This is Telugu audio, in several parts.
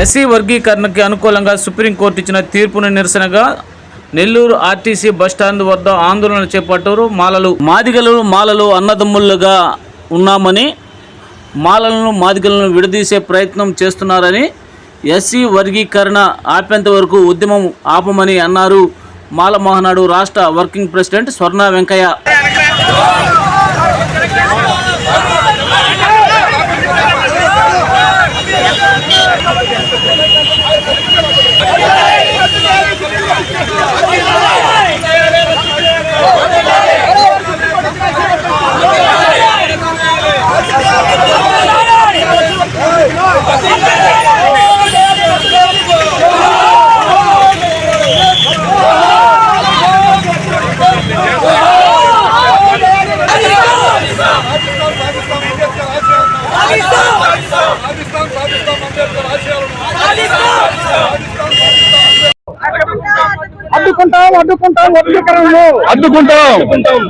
ఎస్సీ వర్గీకరణకి అనుకూలంగా సుప్రీంకోర్టు ఇచ్చిన తీర్పును నిరసనగా నెల్లూరు ఆర్టీసీ బస్టాండ్ వద్ద ఆందోళన చేపట్టారు మాలలు. మాదిగలు మాలలు అన్నదమ్ములుగా ఉన్నామని మాలలను మాదిగలను విడదీసే ప్రయత్నం చేస్తున్నారని ఎస్సీ వర్గీకరణ ఆపేంత వరకు ఉద్యమం ఆపమని అన్నారు మాల మహానాడు రాష్ట్ర వర్కింగ్ ప్రెసిడెంట్ స్వర్ణ వెంకయ్య. అడ్డుకుంటాం అడ్డుకుంటాం వర్గీకరణను. అడ్డుకుంటాం.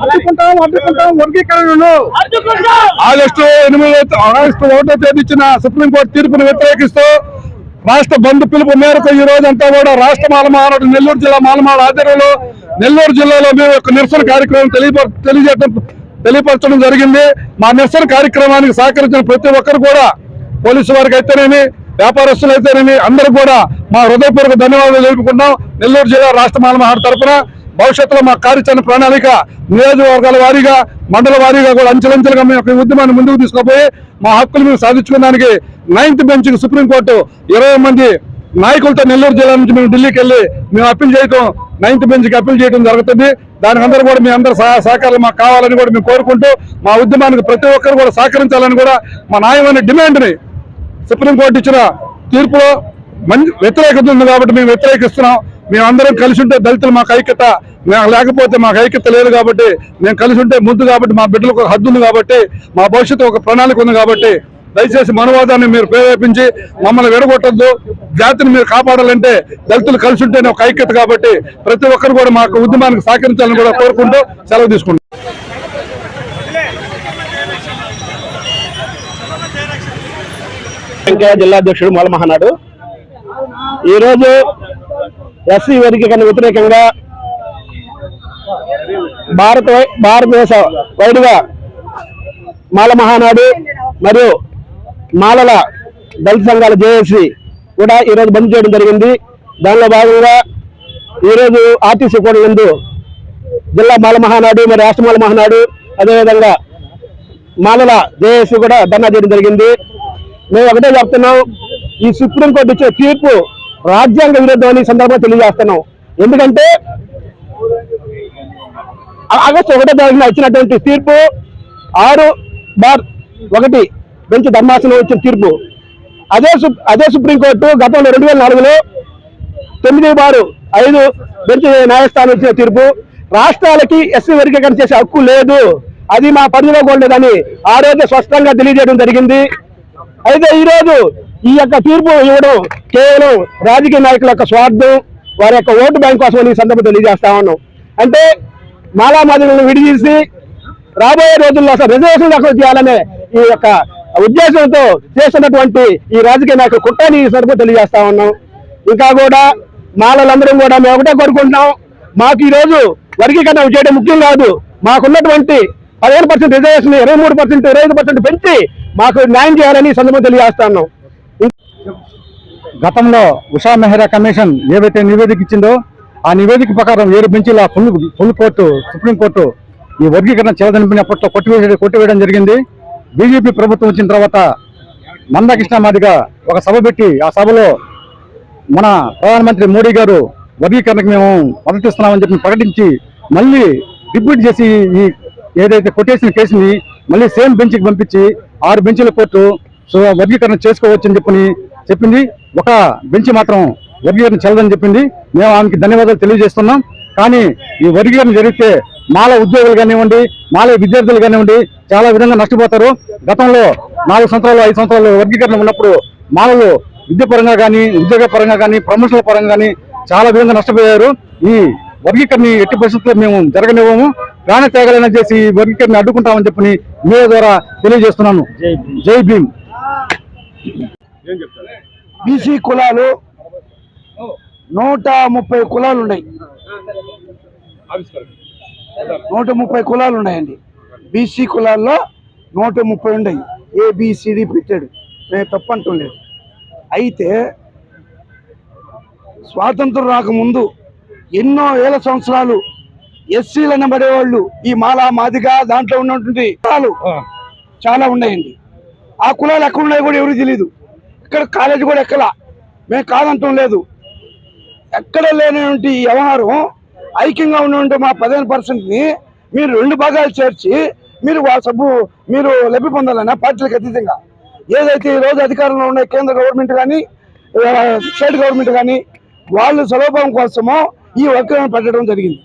అడ్డుకుంటాం అడ్డుకుంటాం వర్గీకరణను. ఆగస్టు ఎనిమిదో ఆగస్టు ఒకటో తేదీ ఇచ్చిన సుప్రీంకోర్టు తీర్పును వ్యతిరేకిస్తూ రాష్ట్ర బంధు పిలుపు మేరకు ఈ రోజంతా కూడా రాష్ట్ర మాలమానాడు నెల్లూరు జిల్లా మాలమాడ ఆధ్వర్యంలో నెల్లూరు జిల్లాలో మేము యొక్క నిరసన కార్యక్రమం తెలియప తెలియజేయడం తెలియపరచడం జరిగింది. మా నిరసన కార్యక్రమానికి సహకరించిన ప్రతి ఒక్కరు కూడా పోలీసు వారికి అయితేనేమి వ్యాపారస్తులు అయితేనేమి అందరూ కూడా మా హృదయపూర్వక ధన్యవాదాలు తెలుపుకుంటాం నెల్లూరు జిల్లా రాష్ట్ర మాలమహార్ తరఫున భవిష్యత్తులో మా కార్యాచరణ ప్రణాళిక నియోజకవర్గాల వారీగా మండల వారీగా కూడా అంచెలంచెలుగా మేము ఒక ఉద్యమాన్ని ముందుకు తీసుకుపోయి మా హక్కులు మేము సాధించుకోవడానికి నైన్త్ బెంచ్ సుప్రీంకోర్టు ఇరవై మంది నాయకులతో నెల్లూరు జిల్లా నుంచి మేము ఢిల్లీకి వెళ్ళి మేము అప్పీల్ చేయటం నైన్త్ బెంచ్కి అప్పీల్ చేయడం జరుగుతుంది. దానికి అందరూ కూడా మీ అందరు సహా సహకారాలు మాకు కావాలని కూడా మేము కోరుకుంటూ మా ఉద్యమానికి ప్రతి ఒక్కరు కూడా సహకరించాలని కూడా మా న్యాయమైన డిమాండ్ని సుప్రీంకోర్టు ఇచ్చిన తీర్పులో మంచి వ్యతిరేకత ఉంది కాబట్టి మేము వ్యతిరేకిస్తున్నాం. మేము అందరం కలిసి ఉంటే దళితులు మాకు ఐక్యత మేము లేకపోతే మాకు ఐక్యత లేదు కాబట్టి మేము కలిసి ఉంటే ముందు కాబట్టి మా బిడ్డలకు ఒక హద్దు ఉంది కాబట్టి మా భవిష్యత్తు ఒక ప్రణాళిక ఉంది కాబట్టి దయచేసి మనవాదాన్ని మీరు ప్రేరేపించి మమ్మల్ని విడగొట్టద్దు. జాతిని మీరు కాపాడాలంటే దళితులు కలిసి ఉంటేనే ఒక ఐక్యత కాబట్టి ప్రతి ఒక్కరు కూడా మాకు ఉద్యమానికి సహకరించాలని కూడా కోరుకుంటూ సెలవు తీసుకుంటాం వెంకయ్య జిల్లా అధ్యక్షుడు మూల మహానాడు. ఈరోజు ఎస్సీ వర్గీకరణ వ్యతిరేకంగా భారత భారతదేశ వైడుగా మాల మహానాడు మరియు మాలల దళిత సంఘాల జేఏసీ కూడా ఈరోజు బంద్ చేయడం జరిగింది. దానిలో భాగంగా ఈరోజు ఆర్టీసీ కూడా నందు జిల్లా మాల మహానాడు మరియు రాష్ట్ర మాల మహానాడు అదేవిధంగా మాలల జేఏసీ కూడా ధర్నా చేయడం జరిగింది. మేము ఒకటే చెప్తున్నాం ఈ సుప్రీంకోర్టు ఇచ్చే తీర్పు రాజ్యాంగ విరుద్ధమని సందర్భంగా తెలియజేస్తున్నాం. ఎందుకంటే ఆగస్టు ఒకటో తారీఖున వచ్చినటువంటి తీర్పు ఆరు బార్ ఒకటి బెంచ్ ధర్మాసనం ఇచ్చిన తీర్పు. అదే అదే సుప్రీంకోర్టు గతంలో రెండు వేల నాలుగులో తొమ్మిది బారు ఐదు బెంచ్ న్యాయస్థానం ఇచ్చిన తీర్పు. రాష్ట్రాలకి ఎస్సీ వర్గీకరణ చేసే హక్కు లేదు. అది మా పరిధిలో కూడా లేదని ఆ రోజు స్పష్టంగా తెలియజేయడం జరిగింది. అయితే ఈ రోజు ఈ యొక్క తీర్పు ఇవ్వడం కేవలం రాజకీయ నాయకుల యొక్క స్వార్థం వారి యొక్క ఓటు బ్యాంక్ కోసం ఈ సందర్భం తెలియజేస్తా ఉన్నాం. అంటే మాలా విడిదీసి రాబోయే రోజుల్లో అసలు రిజర్వేషన్ దాఖలు చేయాలనే ఈ యొక్క ఉద్దేశంతో చేస్తున్నటువంటి ఈ రాజకీయ నాయకులు కుట్రని ఈ సందర్భం తెలియజేస్తా ఉన్నాం. ఇంకా కూడా మాలలందరం కూడా మేము ఒకటే కోరుకుంటున్నాం. మాకు ఈరోజు వర్గీకరణ చేయడం ముఖ్యం కాదు. మాకున్నటువంటి పదిహేను పర్సెంట్ రిజర్వేషన్ ఇరవై మూడు పర్సెంట్ ఇరవై ఐదు పర్సెంట్ పెంచి మాకు న్యాయం చేయాలని సందర్భం తెలియజేస్తున్నాం తెలియజేస్తా ఉన్నాం. గతంలో ఉషా మెహ్రా కమిషన్ ఏవైతే నివేదిక ఇచ్చిందో ఆ నివేదిక ప్రకారం ఏడు బెంచీల full full court supreme court ఈ వర్గీకరణ చేయదని కొట్టివేసే కొట్టివేయడం జరిగింది. బీజేపీ ప్రభుత్వం వచ్చిన తర్వాత మందకృష్ణ మాదిగా ఒక సభ పెట్టి ఆ సభలో మన ప్రధానమంత్రి మోడీ గారు వర్గీకరణకు మేము మద్దతిస్తున్నామని చెప్పి ప్రకటించి మళ్ళీ రిపీట్ చేసి ఈ ఏదైతే కొట్టేసిన కేసుని మళ్ళీ సేమ్ బెంచ్కి పంపించి ఆరు బెంచీల కోర్టు సో వర్గీకరణ చేసుకోవచ్చని చెప్పని చెప్పింది. ఒక బెంచ్ మాత్రం వర్గీకరణ చెల్లదని చెప్పింది. మేము ఆమెకి ధన్యవాదాలు తెలియజేస్తున్నాం. కానీ ఈ వర్గీకరణ జరిగితే మాల ఉద్యోగులు కానివ్వండి మాల విద్యార్థులు కానివ్వండి చాలా విధంగా నష్టపోతారు. గతంలో నాలుగు సంవత్సరాలు ఐదు సంవత్సరాలు వర్గీకరణ ఉన్నప్పుడు మాలలు విద్య పరంగా కానీ ఉద్యోగ పరంగా కానీ ప్రమోషన్ల పరంగా కానీ చాలా విధంగా నష్టపోయారు. ఈ వర్గీకరణ ఎట్టి పరిస్థితుల్లో మేము జరగనివ్వము. ప్రాణ త్యాగాలైనా చేసి ఈ వర్గీకరణ అడ్డుకుంటామని చెప్పి మీ ద్వారా తెలియజేస్తున్నాను. జై భీమ్. బీసీ కులాలు నూట ముప్పై కులాలు ఉన్నాయి. నూట ముప్పై కులాలు ఉన్నాయండి. బీసీ కులాల్లో నూట ముప్పై ఉన్నాయి. ఏబిసిడి పెట్టాడు. నేను తప్పంటూ లేదు అయితే స్వాతంత్రం రాకముందు ఎన్నో వేల సంవత్సరాలు ఎస్సీలు అనబడేవాళ్ళు ఈ మాలా మాదిగా దాంట్లో ఉన్నటువంటి కులాలు చాలా ఉన్నాయండి. ఆ కులాలు ఎక్కడ ఉన్నాయో కూడా ఎవరికి తెలియదు ఇక్కడ కాలేజీ కూడా ఎక్కడ మేము కాదంటం లేదు. ఎక్కడ లేనటువంటి ఈ వ్యవహారం ఐక్యంగా ఉన్నటువంటి మా పదిహేను పర్సెంట్ని మీరు రెండు భాగాలు చేర్చి మీరు వా సబ్బు మీరు లబ్ధి పొందాలన్నా పార్టీలకు అతీతంగా. ఏదైతే ఈ రోజు అధికారంలో ఉన్న కేంద్ర గవర్నమెంట్ కానీ స్టేట్ గవర్నమెంట్ కానీ వాళ్ళు సులభం కోసమో ఈ వర్గం పెట్టడం జరిగింది.